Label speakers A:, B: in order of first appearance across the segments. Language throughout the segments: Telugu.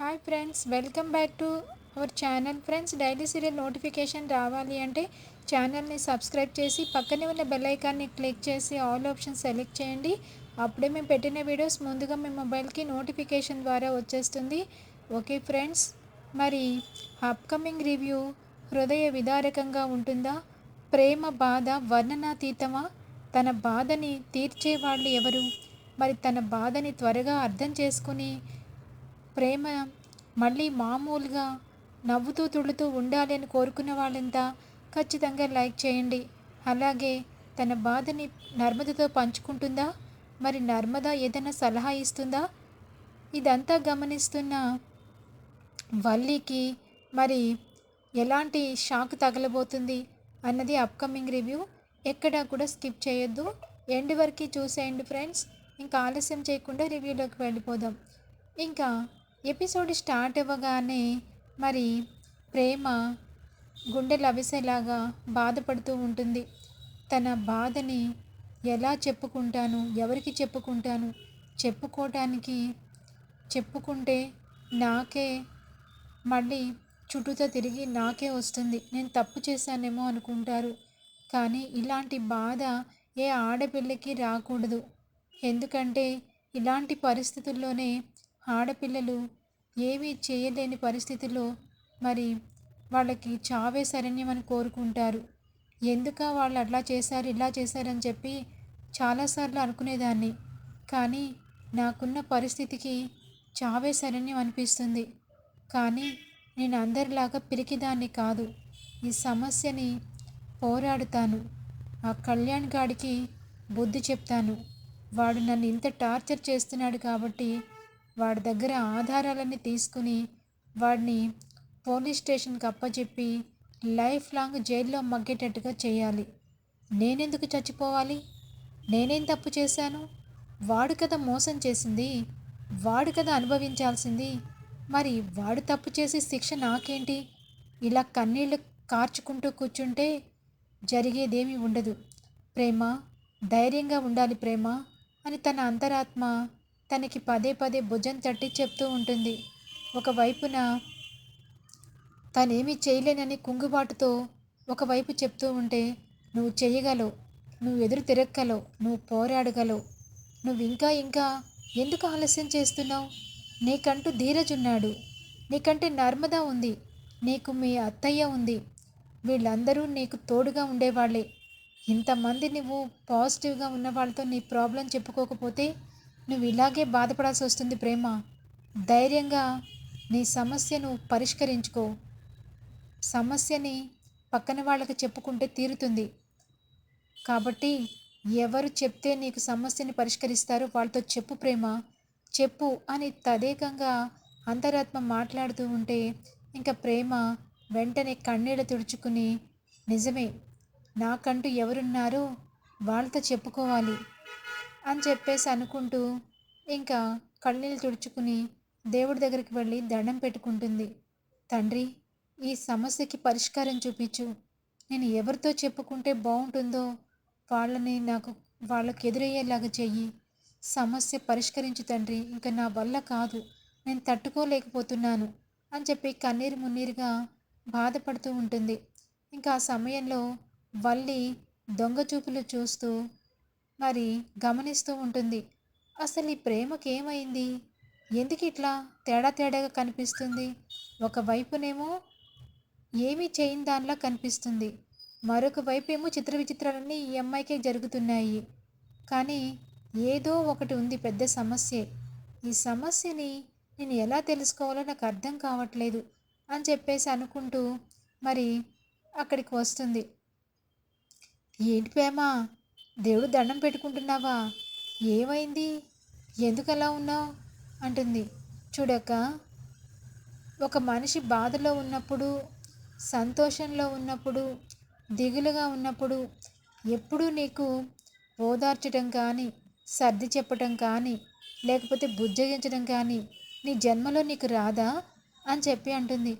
A: Hi friends welcome back to our channel friends daily serial notification రావాలి అంటే ఛానల్ని సబ్స్క్రైబ్ చేసి పక్కనే ఉన్న బెల్ ఐకాన్ని క్లిక్ చేసి ఆల్ ఆప్షన్ సెలెక్ట్ చేయండి. అప్పుడే మేము పెట్టిన వీడియోస్ ముందుగా మీ మొబైల్కి నోటిఫికేషన్ ద్వారా వచ్చేస్తుంది. ఓకే ఫ్రెండ్స్ మరి అప్కమింగ్ రివ్యూ హృదయ విదారకంగా ఉంటుందా? ప్రేమ బాధ వర్ణనాతీతమా తన బాధని తీర్చే వాళ్ళు ఎవరు? మరి తన బాధని త్వరగా అర్థం చేసుకుని ప్రేమ మళ్ళీ మామూలుగా నవ్వుతూ తుడుతూ ఉండాలి అని కోరుకున్న వాళ్ళంతా ఖచ్చితంగా లైక్ చేయండి. అలాగే తన బాధని నర్మదతో పంచుకుంటుందా? మరి నర్మద ఏదైనా సలహా ఇస్తుందా? ఇదంతా గమనిస్తున్న వల్లికి మరి ఎలాంటి షాక్ తగలబోతుంది అన్నది అప్కమింగ్ రివ్యూ ఎక్కడా కూడా స్కిప్ చేయొద్దు. ఎండ్ వరకు చూసేయండి ఫ్రెండ్స్ ఇంకా ఆలస్యం చేయకుండా రివ్యూలోకి వెళ్ళిపోదాం. ఇంకా ఎపిసోడ్ స్టార్ట్ అవ్వగానే మరి ప్రేమ గుండె లవిసేలాగా బాధపడుతూ ఉంటుంది. తన బాధని ఎలా చెప్పుకుంటాను ఎవరికి చెప్పుకుంటాను చెప్పుకోవటానికి చెప్పుకుంటే నాకే మళ్ళీ చుట్టూతో తిరిగి నాకే వస్తుంది. నేను తప్పు చేశానేమో అనుకుంటారు. కానీ ఇలాంటి బాధ ఏ ఆడపిల్లకి రాకూడదు. ఎందుకంటే ఇలాంటి పరిస్థితుల్లోనే ఆడపిల్లలు ఏమీ చేయలేని పరిస్థితిలో మరి వాళ్ళకి చావే శరణ్యమని కోరుకుంటారు. ఎందుక వాళ్ళు అట్లా చేశారు ఇలా చేశారని చెప్పి చాలాసార్లు అనుకునేదాన్ని. కానీ నాకున్న పరిస్థితికి చావే శరణ్యం అనిపిస్తుంది. కానీ నేను అందరిలాగా పిరికిదాన్ని కాదు. ఈ సమస్యని పోరాడుతాను. ఆ కళ్యాణ్ గాడికి బుద్ధి చెప్తాను. వాడు నన్ను ఇంత టార్చర్ చేస్తున్నాడు కాబట్టి వాడి దగ్గర ఆధారాలన్నీ తీసుకుని వాడిని పోలీస్ స్టేషన్కి అప్పచెప్పి లైఫ్ లాంగ్ జైల్లో మగ్గేటట్టుగా చేయాలి. నేనెందుకు చచ్చిపోవాలి? నేనేం తప్పు చేశాను? వాడు కదా మోసం చేసింది వాడు కదా అనుభవించాల్సింది మరి వాడు తప్పు చేసి శిక్ష నాకేంటి? ఇలా కన్నీళ్ళు కార్చుకుంటూ కూర్చుంటే జరిగేదేమీ ఉండదు. ప్రేమ ధైర్యంగా ఉండాలి ప్రేమ అని తన అంతరాత్మ తనకి పదే పదే భుజం తట్టి చెప్తూ ఉంటుంది. ఒకవైపున తనేమీ చేయలేనని కుంగుబాటుతో ఒకవైపు చెప్తూ ఉంటే నువ్వు చేయగలవు నువ్వు ఎదురు తిరగలవు నువ్వు పోరాడగలవు నువ్వు ఇంకా ఇంకా ఎందుకు ఆలస్యం చేస్తున్నావు? నీకంటూ ధీరజ్ ఉన్నాడు నీకంటే నర్మదా ఉంది నీకు మీ అత్తయ్య ఉంది వీళ్ళందరూ నీకు తోడుగా ఉండేవాళ్ళే. ఇంతమంది నువ్వు పాజిటివ్గా ఉన్న వాళ్ళతో నీ ప్రాబ్లం చెప్పుకోకపోతే నువ్వు ఇలాగే బాధపడాల్సి వస్తుంది ప్రేమ. ధైర్యంగా నీ సమస్యను పరిష్కరించుకో. సమస్యని పక్కన వాళ్ళకి చెప్పుకుంటే తీరుతుంది. కాబట్టి ఎవరు చెప్తే నీకు సమస్యని పరిష్కరిస్తారో వాళ్ళతో చెప్పు ప్రేమ. చెప్పు అని తదేకంగా అంతరాత్మ మాట్లాడుతూ ఉంటే ఇంకా ప్రేమ వెంటనే కన్నీళ్ళు తుడుచుకుని నిజమే నాకంటూ ఎవరున్నారో వాళ్ళతో చెప్పుకోవాలి. అని చెప్పేసి అనుకుంటూ ఇంకా కళ్ళనీళ్ళు తుడుచుకుని దేవుడి దగ్గరికి వెళ్ళి దండం పెట్టుకుంటుంది. తండ్రి ఈ సమస్యకి పరిష్కారం చూపించు. నేను ఎవరితో చెప్పుకుంటే బాగుంటుందో వాళ్ళని నాకు వాళ్ళకి ఎదురయ్యేలాగా చెయ్యి. సమస్య పరిష్కరించు తండ్రి ఇంకా నా వల్ల కాదు. నేను తట్టుకోలేకపోతున్నాను. అని చెప్పి కన్నీరు మున్నీరుగా బాధపడుతూ ఉంటుంది. ఇంకా ఆ సమయంలో వల్లి దొంగ చూపులు చూస్తూ మరి గమనిస్తూ ఉంటుంది. అసలు ఈ ప్రేమకేమైంది? ఎందుకు ఇట్లా తేడా తేడాగా కనిపిస్తుంది? ఒకవైపునేమో ఏమీ చేయని దానిలా కనిపిస్తుంది. మరొక వైపు ఏమో చిత్ర విచిత్రాలన్నీ ఈ అమ్మాయికే జరుగుతున్నాయి. కానీ ఏదో ఒకటి ఉంది పెద్ద సమస్యే. ఈ సమస్యని నేను ఎలా తెలుసుకోవాలో నాకు అర్థం కావట్లేదు అని చెప్పేసి అనుకుంటూ మరి అక్కడికి వస్తుంది. ఏంటి ప్రేమ? దేవుడు దండం పెట్టుకుంటున్నావా? ఏమైంది? ఎందుకు అలా ఉన్నావు? అంటుంది. చూడక ఒక మనిషి బాధలో ఉన్నప్పుడు సంతోషంలో ఉన్నప్పుడు దిగులుగా ఉన్నప్పుడు ఎప్పుడూ నీకు ఓదార్చడం కానీ సర్ది చెప్పటం కానీ లేకపోతే బుజ్జగించడం కానీ నీ జన్మలో నీకు రాదా? అని చెప్పి అంటుంది.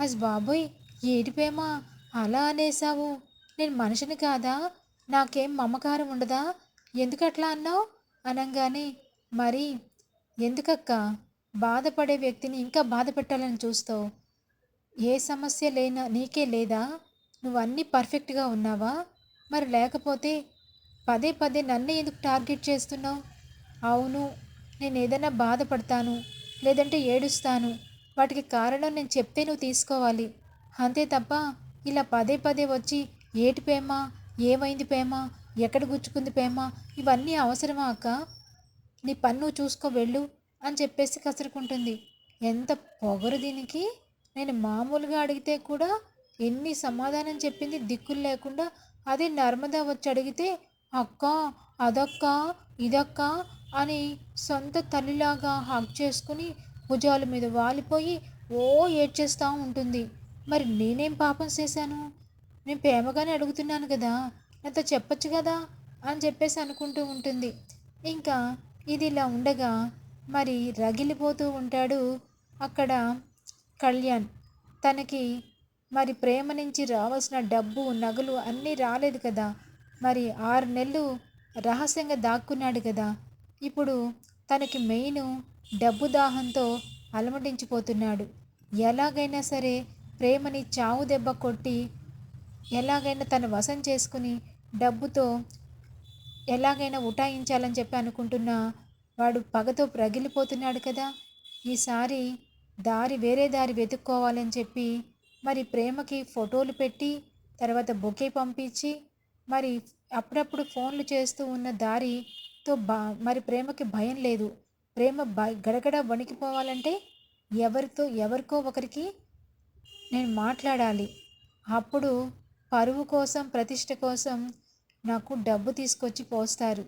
A: అస్ బాబోయ్ ఏడిపేమా అలా అనేసావు నేను మనిషిని కాదా? నాకేం మమకారం ఉండదా? ఎందుకట్లా అన్నావు? అనగానే మరి ఎందుకక్క? బాధపడే వ్యక్తిని ఇంకా బాధ పెట్టాలని చూస్తావు. ఏ సమస్య లేనా నీకే లేదా? నువ్వు అన్నీ పర్ఫెక్ట్గా ఉన్నావా? మరి లేకపోతే పదే పదే నన్ను ఎందుకు టార్గెట్ చేస్తున్నావు? అవును నేను ఏదైనా బాధపడతాను లేదంటే ఏడుస్తాను. వాటికి కారణం నేను చెప్తే నువ్వు తీసుకోవాలి. అంతే తప్ప ఇలా పదే పదే వచ్చి ఏటి ఏమైంది పేమా ఎక్కడ గుచ్చుకుంది పేమా ఇవన్నీ అవసరమా అక్క? నీ పన్ను చూసుకో వెళ్ళు అని చెప్పేసి కసురుకుంటుంది. ఎంత పొగరు దీనికి? నేను మామూలుగా అడిగితే కూడా ఎన్ని సమాధానం చెప్పింది దిక్కులు లేకుండా అదే నర్మదా వచ్చి అడిగితే అక్క అదక్క ఇదక్క అని సొంత తల్లిలాగా హక్ చేసుకుని భుజాల మీద వాలిపోయి ఓ ఏడ్చేస్తూ ఉంటుంది. మరి నేనేం పాపం చేశాను? నేను ప్రేమగానే అడుగుతున్నాను కదా నాతో చెప్పొచ్చు కదా అని చెప్పేసి అనుకుంటూ ఉంటుంది. ఇంకా ఇది ఇలా ఉండగా మరి రగిలిపోతూ ఉంటాడు అక్కడ కళ్యాణ్. తనకి మరి ప్రేమ నుంచి రావాల్సిన డబ్బు నగలు అన్నీ రాలేదు కదా. మరి ఆరు నెలలు రహస్యంగా దాక్కున్నాడు కదా. ఇప్పుడు తనకి మెయిన్ డబ్బు దాహంతో అలమటించిపోతున్నాడు. ఎలాగైనా సరే ప్రేమని చావు దెబ్బ కొట్టి ఎలాగైనా తను వశం చేసుకుని డబ్బుతో ఎలాగైనా ఉటాయించాలని చెప్పి అనుకుంటున్నా వాడు పగతో ప్రగిలిపోతున్నాడు కదా. ఈసారి దారి వేరే దారి వెతుక్కోవాలని చెప్పి మరి ప్రేమకి ఫోటోలు పెట్టి తర్వాత బొకే పంపించి మరి అప్పుడప్పుడు ఫోన్లు చేస్తూ ఉన్న దారితో బా మరి ప్రేమకి భయం లేదు. ప్రేమ బ గడగడ వణికిపోవాలంటే ఎవరితో ఎవరికో ఒకరికి నేను మాట్లాడాలి. అప్పుడు పరువు కోసం ప్రతిష్ట కోసం నాకు డబ్బు తీసుకొచ్చి పోస్తారు.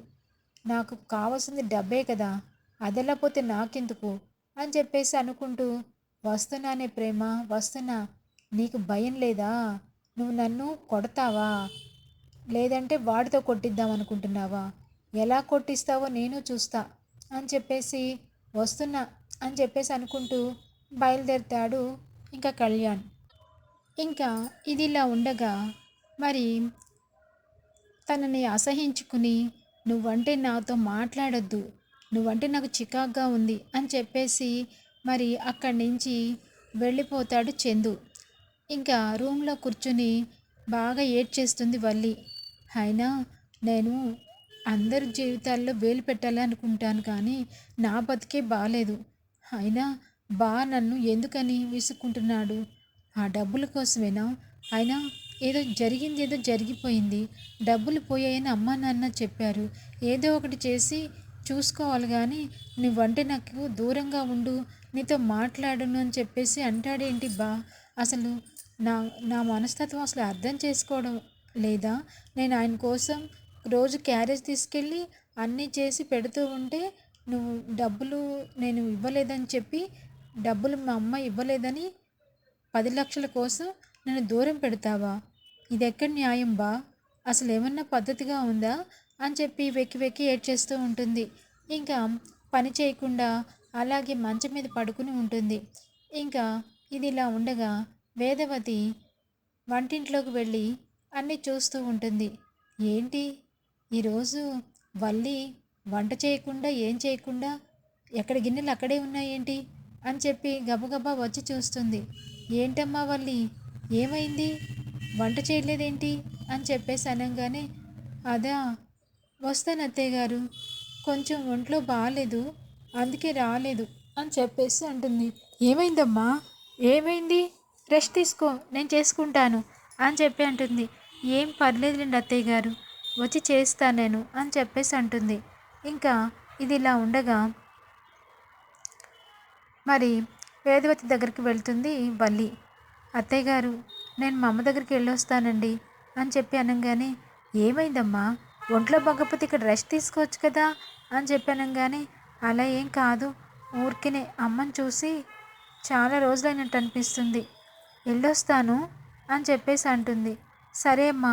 A: నాకు కావాల్సింది డబ్బే కదా అదలపోతే నాకెందుకు? అని చెప్పేసి అనుకుంటూ వస్తున్నానే ప్రేమ వస్తున్నా నీకు భయం లేదా? నువ్వు నన్ను కొడతావా? లేదంటే వాడితో కొట్టిద్దాం అనుకుంటున్నావా? ఎలా కొట్టిస్తావో నేను చూస్తా అని చెప్పేసి వస్తున్నా అని చెప్పేసి అనుకుంటూ బయలుదేరుతాడు ఇంకా కళ్యాణ్. ఇంకా ఇది ఇలా ఉండగా మరి తనని అసహించుకుని నువ్వంటే నాతో మాట్లాడొద్దు నువ్వంటే నాకు చికాగ్గా ఉంది అని చెప్పేసి మరి అక్కడి నుంచి వెళ్ళిపోతాడు చందు. ఇంకా రూమ్లో కూర్చుని బాగా ఏడ్చేస్తుంది వల్లి. అయినా నేను అందరి జీవితాల్లో వేలు పెట్టాలనుకుంటాను కానీ నా బతికే బాగాలేదు అయినా బా నన్ను ఎందుకని విసుక్కుంటున్నాడు? ఆ డబ్బుల కోసమేనా? అయినా ఏదో జరిగింది ఏదో జరిగిపోయింది. డబ్బులు పోయాయని అమ్మా నాన్న చెప్పారు. ఏదో ఒకటి చేసి చూసుకోవాలి కానీ నువ్వంటే నాకు దూరంగా ఉండు నీతో మాట్లాడను అని చెప్పేసి అంటాడేంటి బా? అసలు నా నా మనస్తత్వం అసలు అర్థం చేసుకోవడం లేదా? నేను ఆయన కోసం రోజు క్యారేజ్ తీసుకెళ్ళి అన్నీ చేసి పెడుతూ ఉంటే నువ్వు డబ్బులు నేను ఇవ్వలేదని చెప్పి డబ్బులు మా అమ్మ ఇవ్వలేదని పది లక్షల కోసం నన్ను దూరం పెడతావా? ఇది ఎక్కడ న్యాయం బా? అసలు ఏమన్నా పద్ధతిగా ఉందా? అని చెప్పి వెక్కి వెక్కి ఏడ్చేస్తూ ఉంటుంది. ఇంకా పని చేయకుండా అలాగే మంచం మీద పడుకుని ఉంటుంది. ఇంకా ఇది ఇలా ఉండగా వేదవతి వంటింట్లోకి వెళ్ళి అన్నీ చూస్తూ ఉంటుంది. ఏంటి? ఈరోజు వల్లి వంట చేయకుండా ఏం చేయకుండా ఎక్కడ గిన్నెలు అక్కడే ఉన్నాయేంటి? అని చెప్పి గబగబా వచ్చి చూస్తుంది. ఏంటమ్మా వల్లి? ఏమైంది? వంట చేయలేదేంటి? అని చెప్పేసి అనగానే అదా వస్తాను అత్తయ్య గారు. కొంచెం ఒంట్లో బాగాలేదు అందుకే రాలేదు అని చెప్పేసి అంటుంది. ఏమైందమ్మా? ఏమైంది? రెస్ట్ తీసుకో నేను చేసుకుంటాను అని చెప్పి అంటుంది. ఏం పర్లేదులేండి అత్తయ్య గారు వచ్చి చేస్తాను నేను అని చెప్పేసి అంటుంది. ఇంకా ఇది ఇలా ఉండగా మరి వేదవతి దగ్గరికి వెళ్తుంది బల్లి. అత్తయ్య గారు నేను మా అమ్మ దగ్గరికి వెళ్ళొస్తానండి అని చెప్పి అనగానే ఏమైందమ్మా? ఒంట్లో బాగపోతే ఇక్కడ రెస్ట్ తీసుకోవచ్చు కదా అని చెప్పి అనగానే అలా ఏం కాదు. ఊరికినే అమ్మని చూసి చాలా రోజులైనట్టు అనిపిస్తుంది. వెళ్ళొస్తాను అని చెప్పేసి అంటుంది. సరే అమ్మా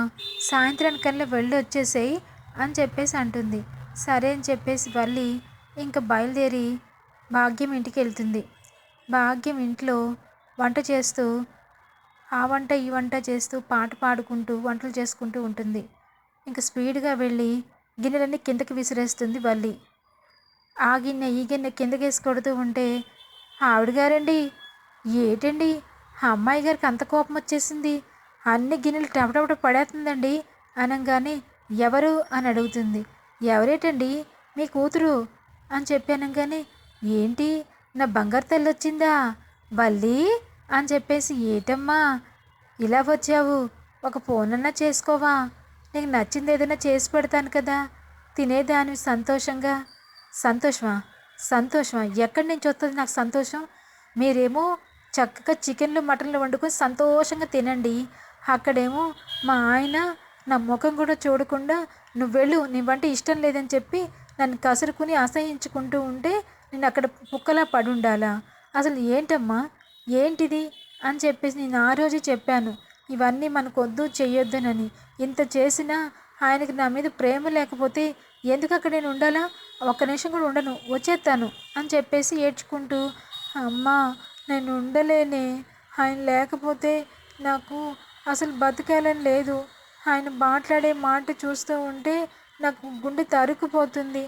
A: సాయంత్రానికల్లా వెళ్ళి వచ్చేసేయి అని చెప్పేసి అంటుంది. సరే అని చెప్పేసి వల్లి ఇంకా బయలుదేరి భాగ్యం ఇంటికి వెళ్తుంది. భాగ్యం ఇంట్లో వంట చేస్తూ ఆ వంట ఈ వంట చేస్తూ పాట పాడుకుంటూ వంటలు చేసుకుంటూ ఉంటుంది. ఇంకా స్పీడ్గా వెళ్ళి గిన్నెలన్నీ కిందకి విసిరేస్తుంది వల్లి ఆ గిన్నె ఈ గిన్నె కిందకి వేసి కొడుతూ ఉంటే ఆవిడ గారండి? ఏటండి? ఆ అమ్మాయి గారికి అంత కోపం వచ్చేసింది. అన్ని గిన్నెలు టపటపట పడేస్తుందండి అనగానే ఎవరు? అని అడుగుతుంది. ఎవరేటండి? మీ కూతురు? అని చెప్పానంగానే ఏంటి? నా బంగారు తల్లి వచ్చిందా? వల్లి అని చెప్పేసి ఏటమ్మా ఇలా వచ్చావు. ఒక ఫోన్ అన్నా చేసుకోవా? నీకు నచ్చింది ఏదైనా చేసి పెడతాను కదా. తినేదాని సంతోషంగా. సంతోషమా? సంతోషమా? ఎక్కడి నుంచి వస్తుంది నాకు సంతోషం? మీరేమో చక్కగా చికెన్లు మటన్లు వండుకొని సంతోషంగా తినండి. అక్కడేమో మా ఆయన నా ముఖం కూడా చూడకుండా నువ్వు వెళ్ళు నీ వంట ఇష్టం లేదని చెప్పి నన్ను కసురుకుని అసహించుకుంటూ ఉంటే నేను అక్కడ కుక్కలా పడుండాలా? అసలు ఏంటమ్మా? ఏంటిది? అని చెప్పేసి నేను ఆ రోజే చెప్పాను. ఇవన్నీ మనకొద్దు చెయ్యొద్దునని. ఇంత చేసినా ఆయనకి నా మీద ప్రేమ లేకపోతే ఎందుకు అక్కడ నేను ఉండాలా? ఒక్క నిమిషం కూడా ఉండను. వచ్చేస్తాను అని చెప్పేసి ఏడ్చుకుంటూ అమ్మా నేను ఉండలేనే. ఆయన లేకపోతే నాకు అసలు బతకాలని లేదు. ఆయన మాట్లాడే మాట చూస్తూ ఉంటే నాకు గుండె తరుక్కుపోతుంది.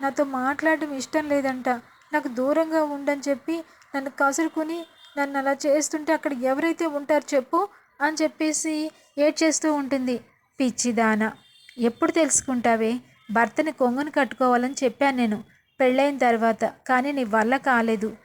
A: నాతో మాట్లాడడం ఇష్టం లేదంట. నాకు దూరంగా ఉండని చెప్పి నన్ను కసురుకుని నన్ను అలా చేస్తుంటే అక్కడ ఎవరైతే ఉంటారు చెప్పు అని చెప్పేసి ఏడ్చేస్తూ ఉంటుంది. పిచ్చిదాన ఎప్పుడు తెలుసుకుంటావే? భర్తని కొంగుని కట్టుకోవాలని చెప్పాను నేను. పెళ్ళైన తర్వాత. కానీ నీ వల్ల కాలేదు.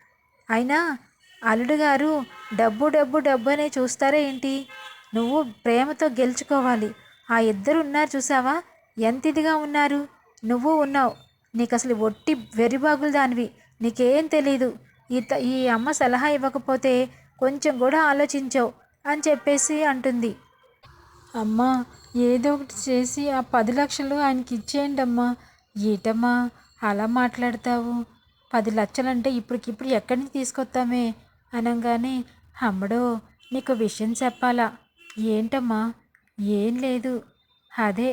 A: అయినా అల్లుడు గారు డబ్బు డబ్బు డబ్బు అనే చూస్తారా ఏంటి? నువ్వు ప్రేమతో గెలుచుకోవాలి. ఆ ఇద్దరు ఉన్నారు చూసావా? ఎంత ఇదిగా ఉన్నారు? నువ్వు ఉన్నావు. నీకు అసలు ఒట్టి వెరిబాగులు దానివి. నీకేం తెలీదు. ఈ త ఈ అమ్మ సలహా ఇవ్వకపోతే కొంచెం కూడా ఆలోచించవు అని చెప్పేసి అంటుంది. అమ్మా ఏదో ఒకటి చేసి ఆ పది లక్షలు ఆయనకి ఇచ్చేయండి అమ్మా ఏటమ్మా అలా మాట్లాడతావు? పది లక్షలంటే ఇప్పటికిప్పుడు ఎక్కడి నుంచి తీసుకొస్తామే? అనగానే అమ్మడో నీకు విషయం చెప్పాలా? ఏంటమ్మా? ఏం లేదు. అదే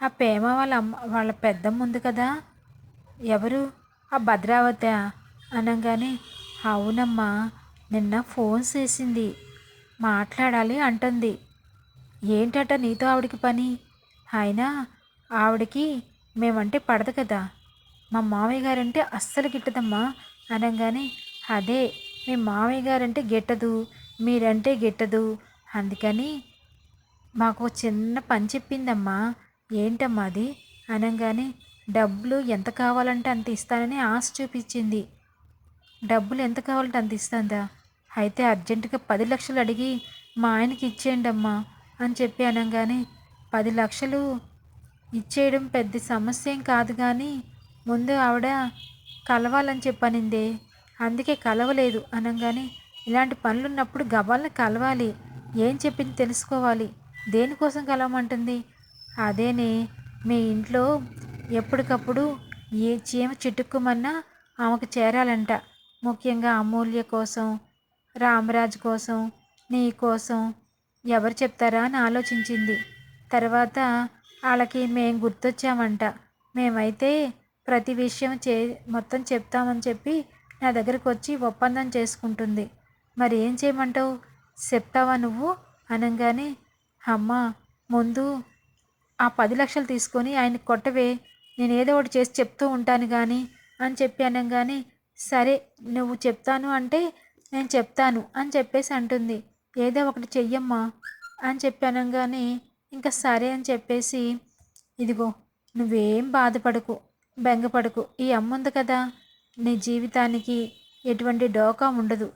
A: ఆ ప్రేమ వాళ్ళ అమ్మ వాళ్ళ పెద్దమ్మ ఉంది కదా? ఎవరు? ఆ భద్రావతి అనగానే అవునమ్మా నిన్న ఫోన్ చేసింది. మాట్లాడాలి అంటుంది. ఏంటట నీతో ఆవిడకి పని? అయినా ఆవిడకి మేమంటే పడదు కదా. మా మామయ్య గారంటే అస్సలు గిట్టదమ్మా అనగానే అదే మీ మామయ్య గారంటే గిట్టదు మీరంటే గిట్టదు అందుకని మాకు చిన్న పని చెప్పిందమ్మా. ఏంటమ్మా అది? అనగానే డబ్బులు ఎంత కావాలంటే అంత ఇస్తానని ఆశ చూపించింది. డబ్బులు ఎంత కావాలంటే అంత ఇస్తాందా? అయితే అర్జెంటుగా పది లక్షలు అడిగి మా ఆయనకి ఇచ్చేయండి అమ్మా అని చెప్పి అనగానే పది లక్షలు ఇచ్చేయడం పెద్ద సమస్య ఏం కాదు కానీ ముందు ఆవిడ కలవాలని చెప్పనిందే. అందుకే కలవలేదు అనగానే ఇలాంటి పనులు ఉన్నప్పుడు గబాలను కలవాలి. ఏం చెప్పింది తెలుసుకోవాలి. దేనికోసం కలవమంటుంది? అదేనే మీ ఇంట్లో ఎప్పటికప్పుడు ఏ చీమ చిటుక్కుమన్నా ఆమెకు చేరాలంట. ముఖ్యంగా అమూల్య కోసం రామరాజు కోసం నీ కోసం ఎవరు చెప్తారా అని ఆలోచించింది. తర్వాత వాళ్ళకి మేము గుర్తొచ్చామంట. మేమైతే ప్రతి విషయం చే మొత్తం చెప్తామని చెప్పి నా దగ్గరకు వచ్చి ఒప్పందం చేసుకుంటుంది. మరి ఏం చేయమంటావు? చెప్తావా నువ్వు? అనగానే అమ్మ ముందు ఆ పది లక్షలు తీసుకొని ఆయన కొట్టవే. నేను ఏదో ఒకటి చేసి చెప్తూ ఉంటాను కానీ అని చెప్పి అనగానే సరే నువ్వు చెప్తాను అంటే నేను చెప్తాను అని చెప్పేసి అంటుంది. ఏదో ఒకటి చెయ్యమ్మా అని చెప్పి అనగానే ఇంకా సరే అని చెప్పేసి ఇదిగో నువ్వేం బాధపడకు బెంగపడకు. ఈ అమ్మ ఉంది కదా నీ జీవితానికి ఎటువంటి డోకా ఉండదు.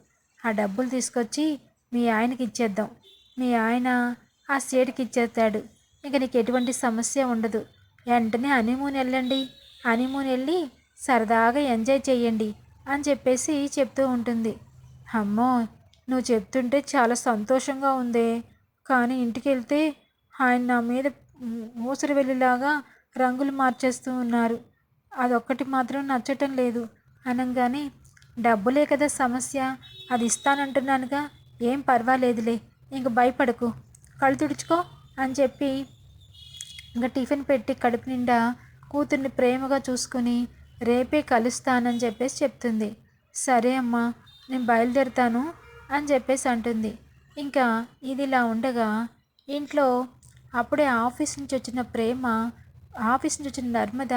A: ఆ డబ్బులు తీసుకొచ్చి మీ ఆయనకి ఇచ్చేద్దాం. మీ ఆయన ఆ సేటుకి ఇచ్చేస్తాడు. ఇక నీకు ఎటువంటి సమస్య ఉండదు. వెంటనే హనీమూన్ వెళ్ళండి. హనీమూన్ వెళ్ళి సరదాగా ఎంజాయ్ చేయండి అని చెప్పేసి చెప్తూ ఉంటుంది. అమ్మో నువ్వు చెప్తుంటే చాలా సంతోషంగా ఉంది. కానీ ఇంటికి వెళ్తే ఆయన నా మీద ఊసరి వెళ్ళేలాగా రంగులు మార్చేస్తూ ఉన్నారు. అదొక్కటి మాత్రం నచ్చటం లేదు. అనగానే డబ్బులే కదా సమస్య. అది ఇస్తానంటున్నానుగా. ఏం పర్వాలేదులే. ఇంక భయపడకు. కళ్ళు తుడుచుకో అని చెప్పి ఇంకా టిఫిన్ పెట్టి కడుపు నిండా కూతుర్ని ప్రేమగా చూసుకుని రేపే కలుస్తానని చెప్పేసి చెప్తుంది. సరే అమ్మా నేను బయలుదేరుతాను అని చెప్పేసి అంటుంది. ఇంకా ఇది ఇలా ఉండగా ఇంట్లో అప్పుడే ఆఫీస్ నుంచి వచ్చిన ప్రేమ ఆఫీస్ నుంచి వచ్చిన నర్మద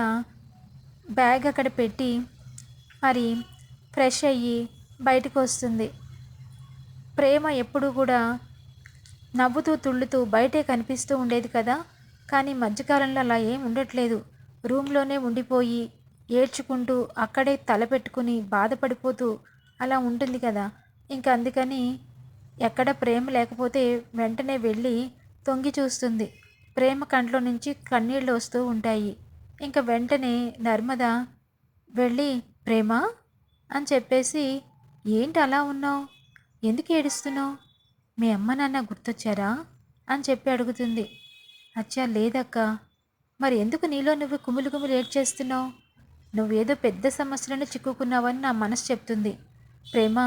A: బ్యాగ్ అక్కడ పెట్టి మరి ఫ్రెష్ అయ్యి బయటకు వస్తుంది. ప్రేమ ఎప్పుడు కూడా నవ్వుతూ తుళ్ళుతూ బయటే కనిపిస్తూ ఉండేది కదా. కానీ మధ్యకాలంలో అలా ఏం ఉండట్లేదు. రూమ్లోనే ఉండిపోయి ఏడ్చుకుంటూ అక్కడే తల పెట్టుకుని బాధపడిపోతూ అలా ఉంటుంది కదా. ఇంకా అందుకని ఎక్కడ ప్రేమ లేకపోతే వెంటనే వెళ్ళి తొంగి చూస్తుంది. ప్రేమ కంట్లో నుంచి కన్నీళ్ళు వస్తూ ఉంటాయి. ఇంకా వెంటనే నర్మద వెళ్ళి ప్రేమ? అని చెప్పేసి ఏంటి అలా ఉన్నావు? ఎందుకు ఏడుస్తున్నావు? మీ అమ్మ నాన్న గుర్తొచ్చారా? అని చెప్పి అడుగుతుంది. అచ్చా లేదక్కా. మరి ఎందుకు నీలో నువ్వు కుమిలి కుమిలి ఏడ్చేస్తున్నావు నువ్వేదో పెద్ద సమస్యలను చిక్కుకున్నావని నా మనసు చెప్తుంది. ప్రేమ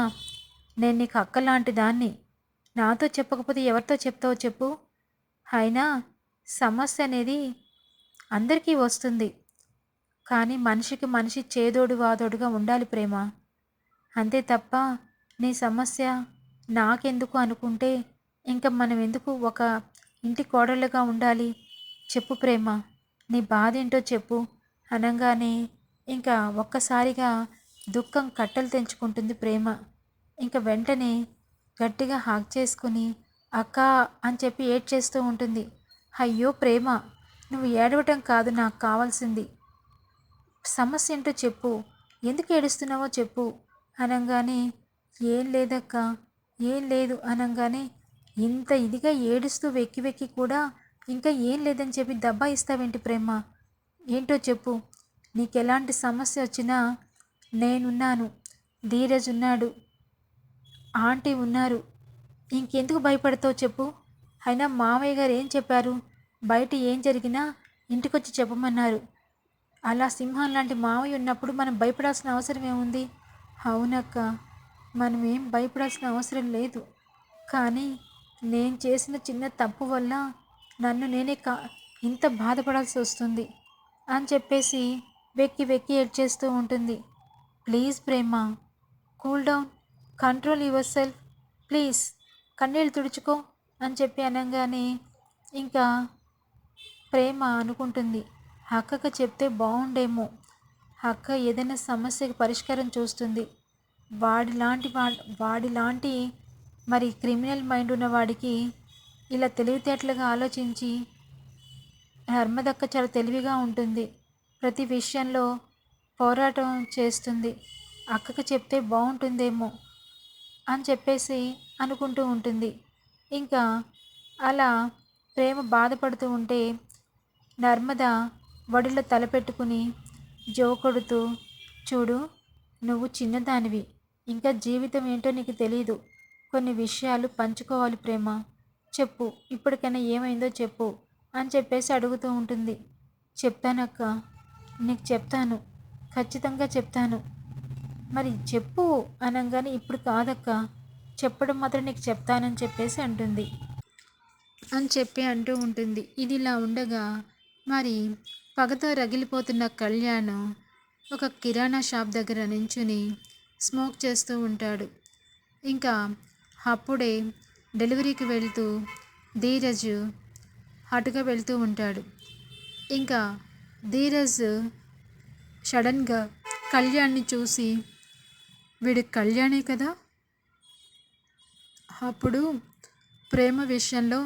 A: నేను నీకు అక్క లాంటి దాన్ని. నాతో చెప్పకపోతే ఎవరితో చెప్తావో చెప్పు. అయినా సమస్య అనేది అందరికీ వస్తుంది. కానీ మనిషికి మనిషి చేదోడు వాదోడుగా ఉండాలి ప్రేమ. అంతే తప్ప నీ సమస్య నాకెందుకు అనుకుంటే ఇంకా మనం ఎందుకు ఒక ఇంటి కోడళ్ళుగా ఉండాలి. చెప్పు ప్రేమ. నీ బాధ ఏంటో చెప్పు. అనగానే ఇంకా ఒక్కసారిగా దుఃఖం కట్టలు తెంచుకుంటుంది ప్రేమ. ఇంకా వెంటనే గట్టిగా హాక్ చేసుకుని అక్క అని చెప్పి ఏడ్ చేస్తూ ఉంటుంది. అయ్యో ప్రేమ నువ్వు ఏడవటం కాదు నాకు కావాల్సింది. సమస్య ఏంటో చెప్పు. ఎందుకు ఏడుస్తున్నావో చెప్పు. అనగానే ఏం లేదక్క ఏం లేదు. అనగానే ఇంత ఇదిగా ఏడుస్తూ వెక్కి వెక్కి కూడా ఇంకా ఏం లేదని చెప్పి దబ్బా ఇస్తావేంటి ప్రేమ? ఏంటో చెప్పు. నీకు ఎలాంటి సమస్య వచ్చినా నేనున్నాను. ధీరజ్ ఉన్నాడు. ఆంటీ ఉన్నారు. ఇంకెందుకు భయపడతావు చెప్పు. అయినా మామయ్య గారు ఏం చెప్పారు? బయట ఏం జరిగినా ఇంటికొచ్చి చెప్పమన్నారు. అలా సింహం లాంటి మామయ్య ఉన్నప్పుడు మనం భయపడాల్సిన అవసరం ఏముంది? అవునక్క మనం ఏం భయపడాల్సిన అవసరం లేదు. కానీ నేను చేసిన చిన్న తప్పు వల్ల నన్ను నేనే కా ఇంత బాధపడాల్సి వస్తుంది అని చెప్పేసి వెక్కి వెక్కి ఏడ్చేస్తూ ఉంటుంది. Please Prema cool down control your self please కన్నీళ్ళు తుడుచుకో అని చెప్పి అనగానే ఇంకా ప్రేమ అనుకుంటుంది. అక్కకు చెప్తే బాగుండేమో అక్క ఏదైనా సమస్యకు పరిష్కారం చూస్తుంది. వాడి లాంటి వా వాడిలాంటి మరి క్రిమినల్ మైండ్ ఉన్నవాడికి ఇలా తెలివితేటలుగా ఆలోచించి నర్మదక్క చాలా తెలివిగా ఉంటుంది. ప్రతి విషయంలో పోరాటం చేస్తుంది. అక్కకు చెప్తే బాగుంటుందేమో అని చెప్పేసి అనుకుంటూ ఉంటుంది. ఇంకా అలా ప్రేమ బాధపడుతూ ఉంటే నర్మద వడిలో తలపెట్టుకుని జో కొడుతూ చూడు నువ్వు చిన్నదానివి. ఇంకా జీవితం ఏంటో నీకు తెలియదు కొన్ని విషయాలు పంచుకోవాలి ప్రేమ. చెప్పు ఇప్పటికైనా ఏమైందో చెప్పు అని చెప్పేసి అడుగుతూ ఉంటుంది. చెప్తానక్క నీకు చెప్తాను ఖచ్చితంగా చెప్తాను. మరి చెప్పు అనగానే ఇప్పుడు కాదక్క చెప్పడం మాత్రం నీకు చెప్తానని చెప్పేసి అంటుంది. అని చెప్పి అంటూ ఉంటుంది. ఇది ఇలా ఉండగా మరి పగతో రగిలిపోతున్న కళ్యాణ్ ఒక కిరాణా షాప్ దగ్గర నించుని స్మోక్ చేస్తూ ఉంటాడు. ఇంకా అప్పుడే డెలివరీకి వెళ్తూ ధీరజ్ అటుగా వెళ్తూ ఉంటాడు. ఇంకా ధీరజ్ సడన్గా కళ్యాణ్ని చూసి వీడు కళ్యాణే కదా? అప్పుడు ప్రేమ విషయంలో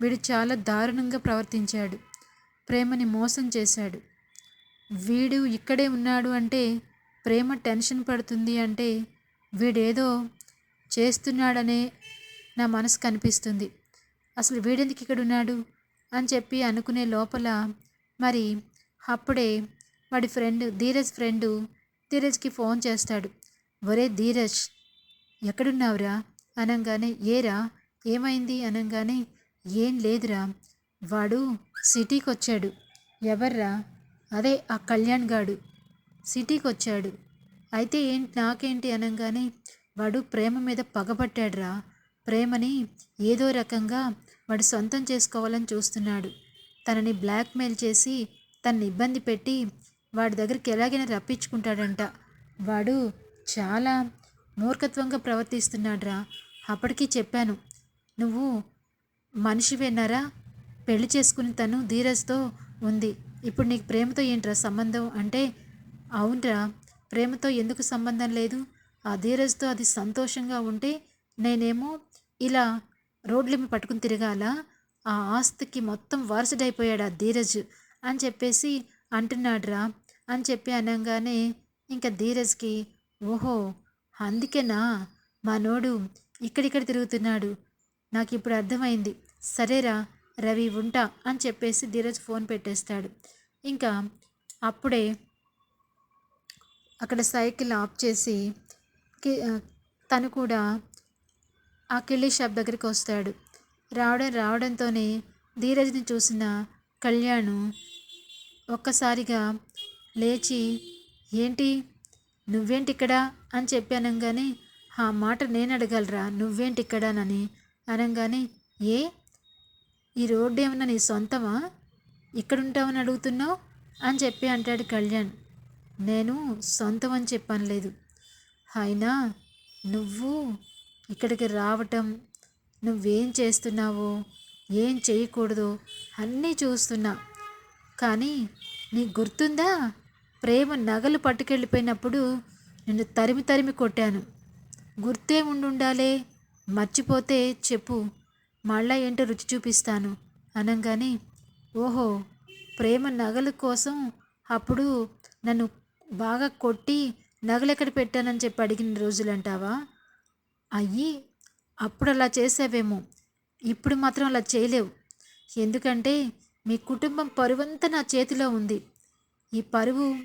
A: వీడు చాలా దారుణంగా ప్రవర్తించాడు. ప్రేమని మోసం చేశాడు. వీడు ఇక్కడే ఉన్నాడు అంటే ప్రేమ టెన్షన్ పడుతుంది అంటే వీడేదో చేస్తున్నాడనే నా మనసు కనిపిస్తుంది. అసలు వీడెందుకు ఇక్కడ ఉన్నాడు అని చెప్పి అనుకునే లోపల మరి అప్పుడే వాడి ఫ్రెండ్ ధీరజ్ ఫ్రెండు ధీరజ్కి ఫోన్ చేస్తాడు. ఒరే ధీరజ్ ఎక్కడున్నావురా? అనగానే ఏరా ఏమైంది? అనగానే ఏం లేదురా వాడు సిటీకి వచ్చాడు ఎవర్రా? అదే ఆ కళ్యాణ్ గాడు సిటీకి వచ్చాడు అయితే ఏంటి నాకేంటి? అనగానే వాడు ప్రేమ మీద పగబట్టాడురా. ప్రేమని ఏదో రకంగా వాడు సొంతం చేసుకోవాలని చూస్తున్నాడు. తనని బ్లాక్మెయిల్ చేసి తనని ఇబ్బంది పెట్టి వాడి దగ్గరికి ఎలాగైనా రప్పించుకుంటాడంట. వాడు చాలా మూర్ఖత్వంగా ప్రవర్తిస్తున్నాడురా. అప్పటికీ చెప్పాను నువ్వు మనిషివేనారా పెళ్ళి చేసుకుని తను ధీరజ్తో ఉంది. ఇప్పుడు నీకు ప్రేమతో ఏంట్రా సంబంధం? అంటే అవునరా ప్రేమతో ఎందుకు సంబంధం లేదు? ఆ ధీరజ్తో అది సంతోషంగా ఉంటే నేనేమో ఇలా రోడ్లు పట్టుకుని తిరగాల ఆ ఆస్తికి మొత్తం వారసుడైపోయాడు ఆ ధీరజ్ అని చెప్పేసి అంటున్నాడురా అని చెప్పి అనగానే ఇంకా ధీరజ్కి ఓహో అందుకేనా? మా నోడు ఇక్కడిక్కడ తిరుగుతున్నాడు. నాకు ఇప్పుడు అర్థమైంది. సరేరా రవి ఉంటా అని చెప్పేసి ధీరజ్ ఫోన్ పెట్టేస్తాడు. ఇంకా అప్పుడే అక్కడ సైకిల్ ఆఫ్ చేసి తను కూడా ఆ కిళ్ళీ షాప్ దగ్గరికి వస్తాడు. రావడం రావడంతోనే ధీరజ్ని చూసిన కళ్యాణ్ ఒక్కసారిగా లేచి ఏంటి? నువ్వేంటి ఇక్కడ అని చెప్పి అనగానే ఆ మాట నేను అడగలరా నువ్వేంటి ఇక్కడనని అనగానే ఏ? ఈ రోడ్డు ఏమన్నా నీ సొంతమా? ఇక్కడుంటావని అడుగుతున్నావు? అని చెప్పి అంటాడు కళ్యాణ్. నేను సొంతం అని చెప్పాను లేదు అయినా నువ్వు ఇక్కడికి రావటం నువ్వేం చేస్తున్నావో? ఏం చేయకూడదు? అన్నీ చూస్తున్నా. కానీ నీకు గుర్తుందా? ప్రేమ నగలు పట్టుకెళ్ళిపోయినప్పుడు నిన్ను తరిమి తరిమి కొట్టాను. గుర్తే ఉండుండాలే. మర్చిపోతే చెప్పు. మళ్ళా ఏంటో రుచి చూపిస్తాను అనగానే ఓహో ప్రేమ నగల కోసం అప్పుడు నన్ను బాగా కొట్టి నగలు ఎక్కడ పెట్టానని చెప్పి అడిగిన రోజులంటావా అయ్యి అప్పుడు అలా చేసావేమో. ఇప్పుడు మాత్రం అలా చేయలేవు. ఎందుకంటే మీ కుటుంబం పరువంతా నా చేతిలో ఉంది. ఈ పరువు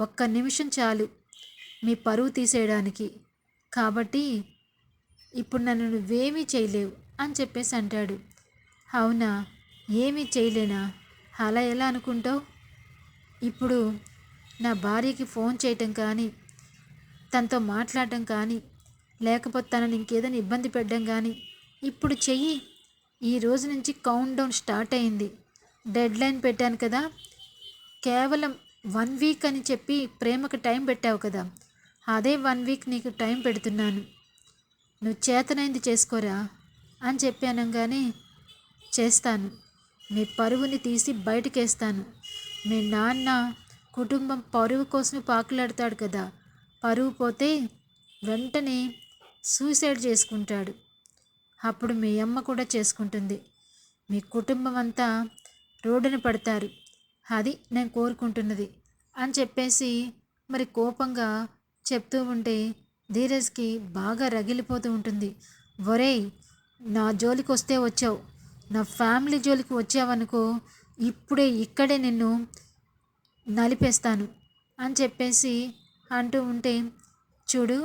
A: ఒక్క నిమిషం చాలు మీ పరువు తీసేయడానికి. కాబట్టి ఇప్పుడు నన్ను నువ్వేమీ చేయలేవు అని చెప్పేసి అంటాడు. అవునా? ఏమీ చేయలేనా? అలా ఎలా అనుకుంటావు? ఇప్పుడు నా భార్యకి ఫోన్ చేయటం కానీ తనతో మాట్లాడడం కానీ లేకపోతే తనని ఇంకేదైనా ఇబ్బంది పెట్టడం కానీ ఇప్పుడు చెయ్యి. ఈ రోజు నుంచి కౌంట్ డౌన్ స్టార్ట్ అయింది. డెడ్ లైన్ పెట్టాను కదా. కేవలం వన్ వీక్ అని చెప్పి ప్రేమకు టైం పెట్టావు కదా. అదే వన్ వీక్ నీకు టైం పెడుతున్నాను. నువ్వు చేతనైంది చేసుకోరా? అని చెప్పి అనగానే చేస్తాను. మీ పరువుని తీసి బయటకేస్తాను. మీ నాన్న కుటుంబం పరువు కోసం పాకులాడతాడు కదా. పరువు పోతే వెంటనే సూసైడ్ చేసుకుంటాడు. అప్పుడు మీ అమ్మ కూడా చేసుకుంటుంది. మీ కుటుంబం అంతా రోడ్డున పడతారు. అది నేను కోరుకుంటున్నది అని చెప్పేసి మరి కోపంగా చెప్తూ ఉంటే ధీరజ్కి బాగా రగిలిపోతూ ఉంటుంది. ఒరేయ్ నా జోలికి వస్తే వచ్చావు. నా ఫ్యామిలీ జోలికి వచ్చావనుకో ఇప్పుడే ఇక్కడే నిన్ను నలిపేస్తాను అని చెప్పేసి అంటూ ఉంటే చూడు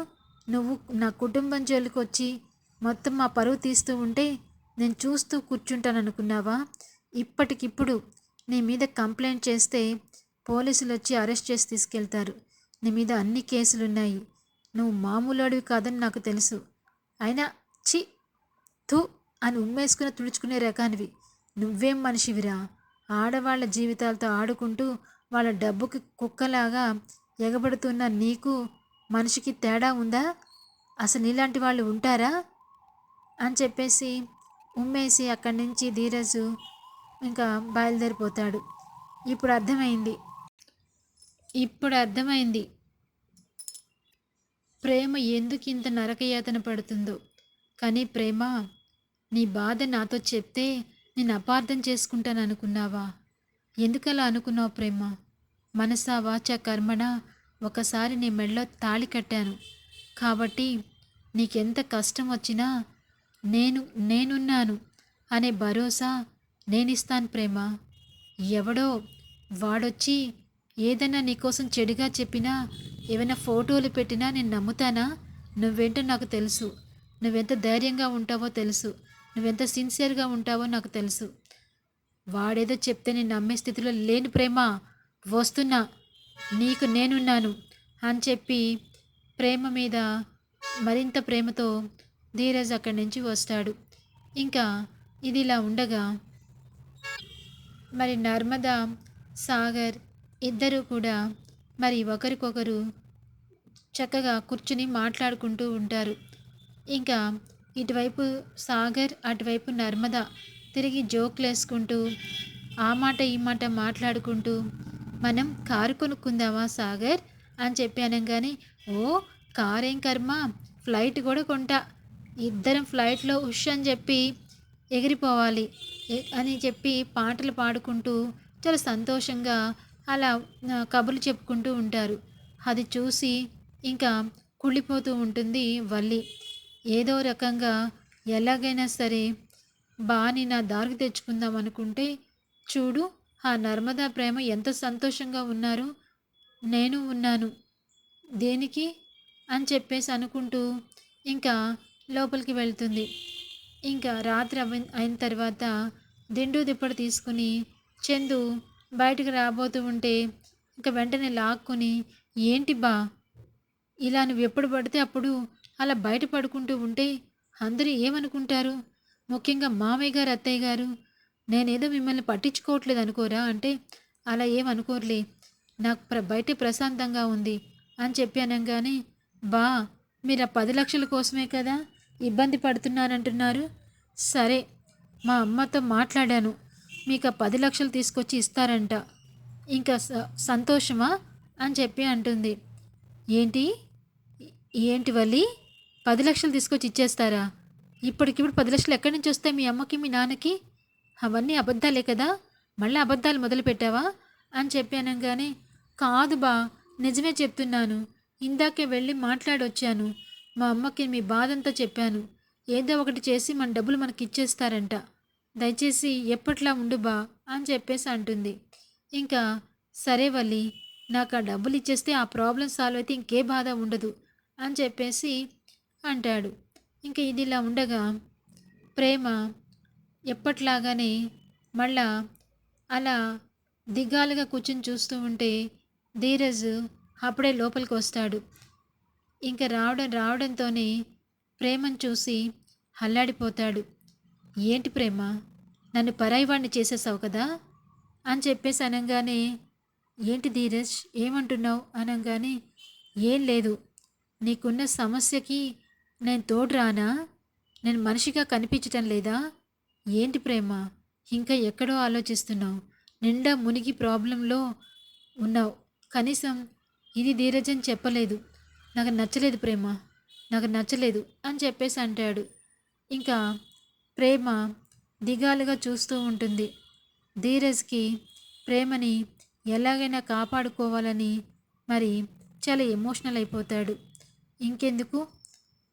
A: నువ్వు నా కుటుంబం జోలికి వచ్చి మొత్తం మా పరువు తీస్తూ ఉంటే నేను చూస్తూ కూర్చుంటాను అనుకున్నావా ఇప్పటికిప్పుడు నీ మీద కంప్లైంట్ చేస్తే పోలీసులు వచ్చి అరెస్ట్ చేసి తీసుకెళ్తారు. నీ మీద అన్ని కేసులున్నాయి. నువ్వు మామూలుడివి కాదని నాకు తెలుసు. అయినా చి థూ అని ఉమ్మేసుకుని తుడుచుకునే రకానివి. నువ్వేం మనిషివిరా? ఆడవాళ్ళ జీవితాలతో ఆడుకుంటూ వాళ్ళ డబ్బుకి కుక్కలాగా ఎగబడుతున్న నీకు మనిషికి తేడా ఉందా? అసలు ఇలాంటి వాళ్ళు ఉంటారా? అని చెప్పేసి ఉమ్మేసి అక్కడి నుంచి ధీరజు ఇంకా బయలుదేరిపోతాడు. ఇప్పుడు అర్థమైంది. ఇప్పుడు అర్థమైంది. ప్రేమ ఎందుకు ఇంత నరకయాతన పడుతుందో. కానీ ప్రేమ నీ బాధ నాతో చెప్తే నేను అపార్థం చేసుకుంటాను అనుకున్నావా ఎందుకలా అనుకున్నావు ప్రేమ? మనసా వాచ కర్మణ ఒకసారి నీ మెడలో తాళి కట్టాను. కాబట్టి నీకెంత కష్టం వచ్చినా నేను నేనున్నాను అనే భరోసా నేనిస్తాను ప్రేమ. ఎవడో వాడొచ్చి ఏదైనా నీకోసం చెడుగా చెప్పినా ఏమైనా ఫోటోలు పెట్టినా నేను నమ్ముతానా? నువ్వేంటో నాకు తెలుసు. నువ్వెంత ధైర్యంగా ఉంటావో తెలుసు. నువ్వెంత సిన్సియర్గా ఉంటావో నాకు తెలుసు. వాడేదో చెప్తే నేను నమ్మే స్థితిలో లేని ప్రేమ. వస్తున్నా నీకు నేనున్నాను అని చెప్పి ప్రేమ మీద మరింత ప్రేమతో ధీరజ్ అక్కడి నుంచి వస్తాడు. ఇంకా ఇది ఇలా ఉండగా మరి నర్మదా సాగర్ ఇద్దరూ కూడా మరి ఒకరికొకరు చక్కగా కూర్చుని మాట్లాడుకుంటూ ఉంటారు. ఇంకా ఇటువైపు సాగర్ అటువైపు నర్మద తిరిగి జోక్లు వేసుకుంటూ ఆ మాట ఈ మాట మాట్లాడుకుంటూ మనం కారు కొనుక్కుందామా సాగర్? అని చెప్పి అనగానే ఓ కారేం కర్మ? ఫ్లైట్ కూడా కొంటా. ఇద్దరం ఫ్లైట్లో ఉష్ అని చెప్పి ఎగిరిపోవాలి అని చెప్పి పాటలు పాడుకుంటూ చాలా సంతోషంగా అలా కబుర్లు చెప్పుకుంటూ ఉంటారు. అది చూసి ఇంకా కుళ్ళిపోతూ ఉంటుంది వల్లి. ఏదో రకంగా ఎలాగైనా సరే బాని నా దారికి తెచ్చుకుందాం అనుకుంటే చూడు ఆ నర్మదా ప్రేమ ఎంత సంతోషంగా ఉన్నారు? నేను ఉన్నాను. దేనికి? అని చెప్పేసి అనుకుంటూ ఇంకా లోపలికి వెళ్తుంది. ఇంకా రాత్రి అవి అయిన తర్వాత దిండు దిప్పడు తీసుకుని చందు బయటకు రాబోతూ ఉంటే ఇంకా వెంటనే లాక్కుని ఏంటి బా? ఇలా నువ్వు ఎప్పుడు పడితే అప్పుడు అలా బయట పడుకుంటూ ఉంటే అందరూ ఏమనుకుంటారు? ముఖ్యంగా మామయ్య గారు అత్తయ్య గారు నేనేదో మిమ్మల్ని పట్టించుకోవట్లేదు అనుకోరా? అంటే అలా ఏమనుకోర్లే నాకు ప్ర బయట ప్రశాంతంగా ఉంది అని చెప్పి అనగానే బా మీరు ఆ పది లక్షల కోసమే కదా ఇబ్బంది పడుతున్నారంటున్నారు? సరే మా అమ్మతో మాట్లాడాను. మీకు ఆ పది లక్షలు తీసుకొచ్చి ఇస్తారంట. ఇంకా స- సంతోషమా? అని చెప్పి అంటుంది. ఏంటి? ఏంటి వల్లి? పది లక్షలు తీసుకొచ్చి ఇచ్చేస్తారా? ఇప్పటికిప్పుడు పది లక్షలు ఎక్కడి నుంచి వస్తాయి మీ అమ్మకి మీ నాన్నకి? అవన్నీ అబద్ధాలే కదా? మళ్ళీ అబద్ధాలు మొదలుపెట్టావా? అని చెప్పి కాదు బా నిజమే చెప్తున్నాను. ఇందాకే వెళ్ళి మాట్లాడొచ్చాను. మా అమ్మకి మీ బాధంతా చెప్పాను. ఏదో ఒకటి చేసి మన డబ్బులు మనకి ఇచ్చేస్తారంట దయచేసి ఎప్పట్లా ఉండు బా అని చెప్పేసి అంటుంది. ఇంకా సరే వల్లి నాకు ఆ డబ్బులు ఇచ్చేస్తే ఆ ప్రాబ్లం సాల్వ్ అయితే ఇంకే బాధ ఉండదు అని చెప్పేసి అంటాడు. ఇంకా ఇది ఇలా ఉండగా ప్రేమ ఎప్పట్లాగానే మళ్ళా అలా దిగాలుగా కూర్చుని చూస్తూ ఉంటే ధీరజ్ అప్పుడే లోపలికి వస్తాడు. ఇంకా రావడం రావడంతోనే ప్రేమను చూసి హల్లాడిపోతాడు ఏంటి ప్రేమ? నన్ను పరాయివాణ్ణి చేసేసావు కదా? అని చెప్పేసి అనగానే ఏంటి ధీరజ్? ఏమంటున్నావు? అనగానే ఏం లేదు. నీకున్న సమస్యకి నేను తోడు రానా నేను మనిషిగా కనిపించటం లేదా? ఏంటి ప్రేమ? ఇంకా ఎక్కడో ఆలోచిస్తున్నావు. నిండా మునిగి ప్రాబ్లంలో ఉన్నావు. కనీసం ఇది ధీరజ్ అని చెప్పలేదు. నాకు నచ్చలేదు ప్రేమ. నాకు నచ్చలేదు అని చెప్పేసి అంటాడు. ఇంకా ప్రేమ దిగాలుగా చూస్తూ ఉంటుంది. ధీరజ్కి ప్రేమని ఎలాగైనా కాపాడుకోవాలని మరి చాలా ఎమోషనల్ అయిపోతాడు. ఇంకెందుకు?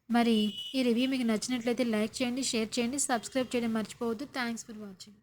A: మరి ఈ రివ్యూ మీకు నచ్చినట్లయితే లైక్ చేయండి షేర్ చేయండి సబ్స్క్రైబ్ చేయడం మర్చిపోవద్దు. Thanks for watching